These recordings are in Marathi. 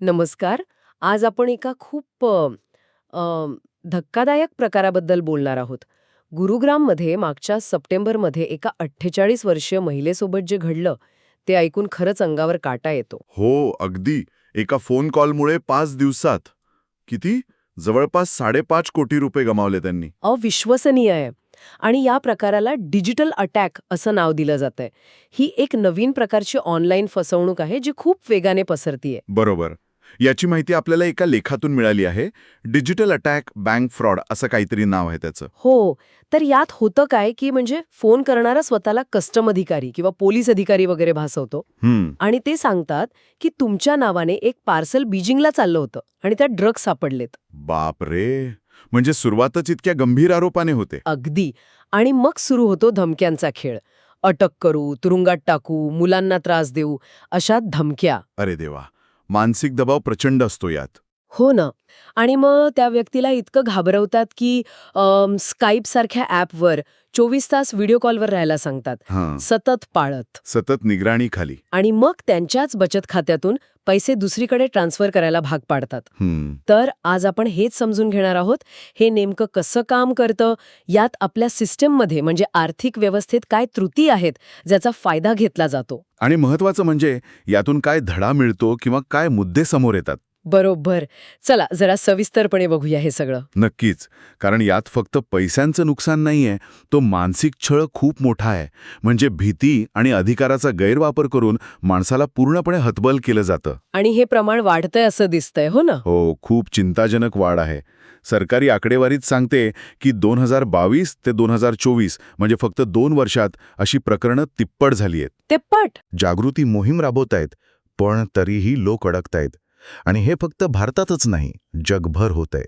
नमस्कार. आज आपण एका खूप अ, अ, धक्कादायक प्रकाराबद्दल बोलणार आहोत. गुरुग्राममध्ये मागच्या सप्टेंबरमध्ये एका अठ्ठेचाळीस वर्षीय महिलेसोबत जे घडलं ते ऐकून खरंच अंगावर काटा येतो. हो अगदी. एका फोन कॉलमुळे पाच दिवसात. किती? जवळपास साडेपाच कोटी रुपये गमावले त्यांनी. अविश्वसनीय आहे. आणि या प्रकाराला डिजिटल अटॅक असं नाव दिलं जातंय. ही एक नवीन प्रकारची ऑनलाईन फसवणूक आहे जी खूप वेगाने पसरतीये. बरोबर. याची माहिती आपल्याला एका लेखातून मिळाली आहे. डिजिटल अटॅक बँक फ्रॉड असं काहीतरी नाव आहे त्याचं. हो. तर यात होतं काय की म्हणजे फोन करणारा स्वतःला कस्टम अधिकारी किंवा पोलीस अधिकारी वगैरे भासवतो. आणि ते सांगतात की तुमच्या नावाने एक पार्सल बीजिंगला चाललं होतं आणि त्यात ड्रग्ज सापडलेत. बाप रे म्हणजे सुरुवातच इतक्या गंभीर आरोपाने होते. अगदी. आणि मग सुरू होतो धमक्यांचा खेळ. अटक करू तुरुंगात टाकू मुलांना त्रास देऊ अशा धमक्या. अरे देवा. मानसिक दबाव प्रचंड असतो यात. हो ना. आणि मग त्या व्यक्तीला इतकं घाबरवतात की स्काईप सारख्या ॲपवर चोवीस तास व्हिडिओ कॉलवर राहायला सांगतात. सतत पाळत. सतत निगराणी खाली. आणि मग त्यांच्याच बचत खात्यातून पैसे दुसरीकडे ट्रान्सफर करायला भाग पाडतात. तर आज आपण हेच समजून घेणार आहोत हे नेमकं कसं काम करतं यात आपल्या सिस्टममध्ये म्हणजे आर्थिक व्यवस्थेत काय त्रुटी आहेत ज्याचा फायदा घेतला जातो. आणि महत्वाचं म्हणजे यातून काय धडा मिळतो किंवा काय मुद्दे समोर येतात. बरोबर. चला जरा सविस्तरपणे बघूया हे सगळं. नक्कीच. कारण यात फक्त पैशांचं नुकसान नाहीये तो मानसिक छळ खूप मोठा आहे. म्हणजे भीती आणि अधिकाराचा गैरवापर करून माणसाला पूर्णपणे हतबल केलं जातं. आणि हे प्रमाण वाढतंय असं दिसतंय हो ना? हो खूप चिंताजनक वाढ आहे. सरकारी आकडेवारीच सांगते की दोन हजार बावीस ते दोन हजार चोवीस म्हणजे फक्त दोन वर्षात अशी प्रकरणं तिप्पट झाली आहेत. ते पट जागृती मोहीम राबवतायत पण तरीही लोक अडकतायत. आणि हे फक्त भारतातच नाही जगभर होतंय.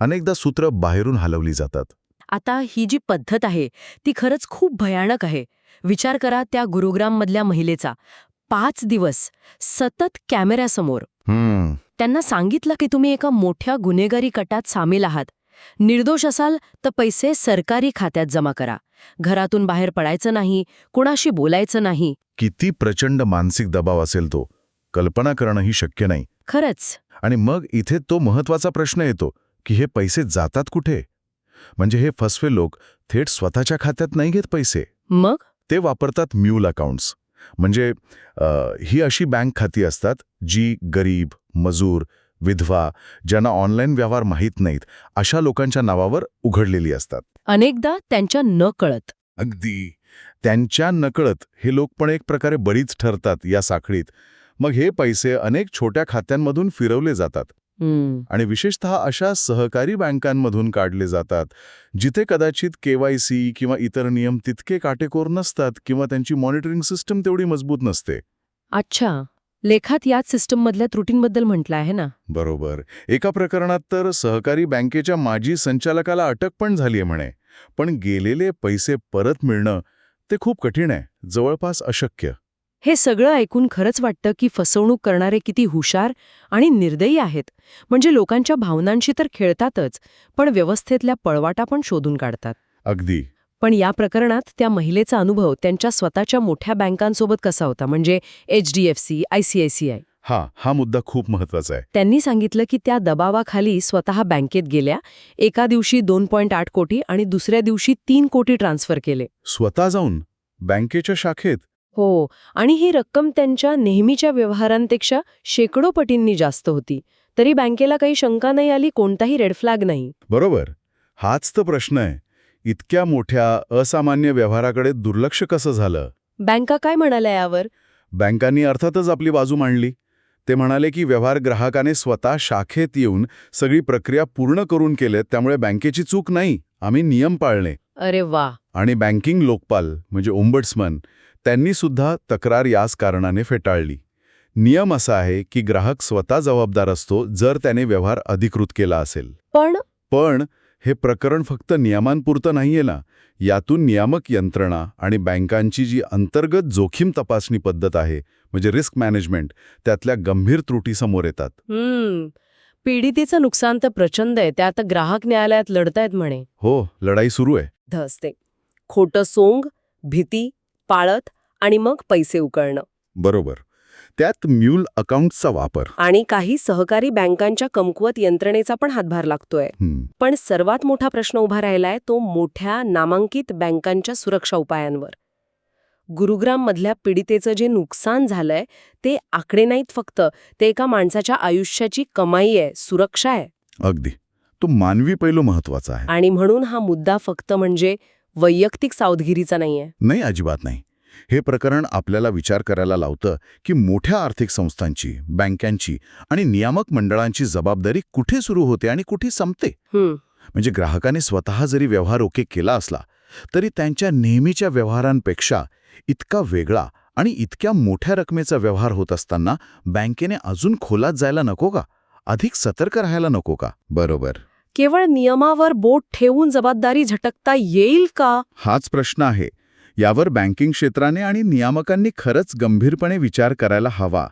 अनेकदा सूत्र बाहेरून हलवली जातात. आता ही जी पद्धत आहे ती खरंच खूप भयानक आहे. विचार करा त्या गुरुग्राममधल्या महिलेचा. पाच दिवस सतत कॅमेऱ्यासमोर. हम्म. त्यांना सांगितलं की तुम्ही एका मोठ्या गुन्हेगारी कटात सामील आहात. निर्दोष असाल तर पैसे सरकारी खात्यात जमा करा. घरातून बाहेर पडायचं नाही कुणाशी बोलायचं नाही. किती प्रचंड मानसिक दबाव असेल तो. कल्पना करणंही शक्य नाही. खरंच. आणि मग इथे तो महत्त्वाचा प्रश्न येतो की हे पैसे जातात कुठे? म्हणजे हे फसवे लोक थेट स्वतःच्या खात्यात नाही घेत पैसे. मग? ते वापरतात म्यूल अकाउंट्स. म्हणजे ही अशी बँक खाती असतात जी गरीब मजूर विधवा ज्यांना ऑनलाईन व्यवहार माहीत नाहीत अशा लोकांच्या नावावर उघडलेली असतात. अनेकदा त्यांच्या न कळत अगदी. त्यांच्या नकळत हे लोक पण एक प्रकारे बळीच ठरतात या साखळीत. मग हे पैसे अनेक छोट्या खात्यांमधून फिरवले जातात. आणि विशेषतः अशा सहकारी बँकांमधून काढले जातात जिथे कदाचित केवायसी किंवा इतर नियम तितके काटेकोर नसतात किंवा त्यांची मॉनिटरिंग सिस्टम तेवढी मजबूत नसते. अच्छा. लेखात याच सिस्टममधल्या त्रुटींबद्दल म्हटलं आहे ना? बरोबर. एका प्रकरणात तर सहकारी बँकेच्या माजी संचालकाला अटक पण झालीये म्हणे. पण गेलेले पैसे परत मिळणं ते खूप कठीण आहे जवळपास अशक्य. हे सगळं ऐकून खरंच वाटतं की फसवणूक करणारे किती हुशार आणि निर्दयी आहेत. म्हणजे लोकांच्या भावनांशी तर खेळतातच पण व्यवस्थेतल्या पळवाटा पण शोधून काढतात. अगदी. पण या प्रकरणात त्या महिलेचा अनुभव त्यांच्या स्वतःच्या मोठ्या बँकांसोबत कसा होता? म्हणजे H D F C I C I C I. हा हा मुद्दा खूप महत्त्वाचा आहे. त्यांनी सांगितलं की त्या दबावाखाली स्वतः बँकेत गेल्या एका दिवशी दोन पॉईंट आठ कोटी आणि दुसऱ्या दिवशी तीन कोटी ट्रान्स्फर केले. स्वतः जाऊन बँकेच्या शाखेत? हो. आणि ही रक्कम त्यांच्या नेहमीच्या व्यवहारांपेक्षा शेकडो पटींनी जास्त होती. तरी बँकेला काही शंका नाही आली कोणताही रेड फ्लॅग नाही. बरोबर. हाच तर प्रश्न आहे. इतक्या मोठ्या असामान्य व्यवहाराकडे दुर्लक्ष कसं झालं? बँका काय म्हणाल्या यावर? बँकांनी अर्थातच आपली बाजू मांडली. ते म्हणाले की व्यवहार ग्राहकाने स्वतः शाखेत येऊन सगळी प्रक्रिया पूर्ण करून केलेत त्यामुळे बँकेची चूक नाही. आम्ही नियम पाळणे. अरे वा. आणि बँकिंग लोकपाल म्हणजे ओंबड्समन त्यांनी सुद्धा तक्रार याच कारणाने फेटाळली. नियम असा आहे की ग्राहक स्वतः जबाबदार असतो जर त्याने व्यवहार अधिकृत केला असेल. पण? पण हे प्रकरण फक्त नियमांपुरतं नाहीये ना. यातून नियामक यंत्रणा आणि बँकांची जी अंतर्गत जोखीम तपासणी पद्धत आहे म्हणजे रिस्क मॅनेजमेंट त्यातल्या गंभीर त्रुटी समोर येतात. पीडितेचं नुकसान तर प्रचंड आहे त्या आता ग्राहक न्यायालयात लढतायत म्हणे. हो लढाई सुरू आहे. धसते खोटं सोंग भीती पाळत आणि मग पैसे उकळणं. बरोबर. त्यात म्यूल अकाउंट्सचा वापर. आणि काही सहकारी बँकांच्या कमकुवत यंत्रणेचा पण हातभार लागतोय. पण सर्वात मोठा प्रश्न उभा राहिलाय तो मोठ्या नामांकित बँकांच्या सुरक्षा उपायांवर. गुरुग्राम मधल्या पीडितेचं जे नुकसान झालंय ते आकडे नाहीत फक्त ते एका माणसाच्या आयुष्याची कमाई आहे सुरक्षा आहे. अगदी. तो मानवी पैलू महत्त्वाचा आहे. आणि म्हणून हा मुद्दा फक्त म्हणजे वैयक्तिक सावधगिरीचा नाहीये. नाही अजिबात नाही. हे प्रकरण आपल्याला विचार करायला लावतं की मोठ्या आर्थिक संस्थांची बँकांची आणि नियामक मंडळांची जबाबदारी कुठे सुरू होते आणि कुठे संपते? म्हणजे ग्राहकाने स्वतः जरी व्यवहार ओके केला असला तरी त्यांच्या नेहमीच्या व्यवहारांपेक्षा इतका वेगळा आणि इतक्या मोठ्या रकमेचा व्यवहार होत असताना बँकेने अजून खोलात जायला नको का? अधिक सतर्क राहायला नको का? बरोबर. केवळ नियमावर बोट ठेवून जबाबदारी झटकता येईल का? हाच प्रश्न आहे. यावर बँकिंग क्षेत्राने आणि नियामकांनी खरंच गंभीरपणे विचार करायला हवा.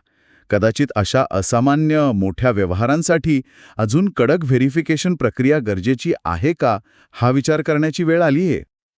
कदाचित अशा असामान्य मोठ्या व्यवहारांसाठी अजून कडक व्हेरिफिकेशन प्रक्रिया गरजेची आहे का? हा विचार करण्याची वेळ आलीये.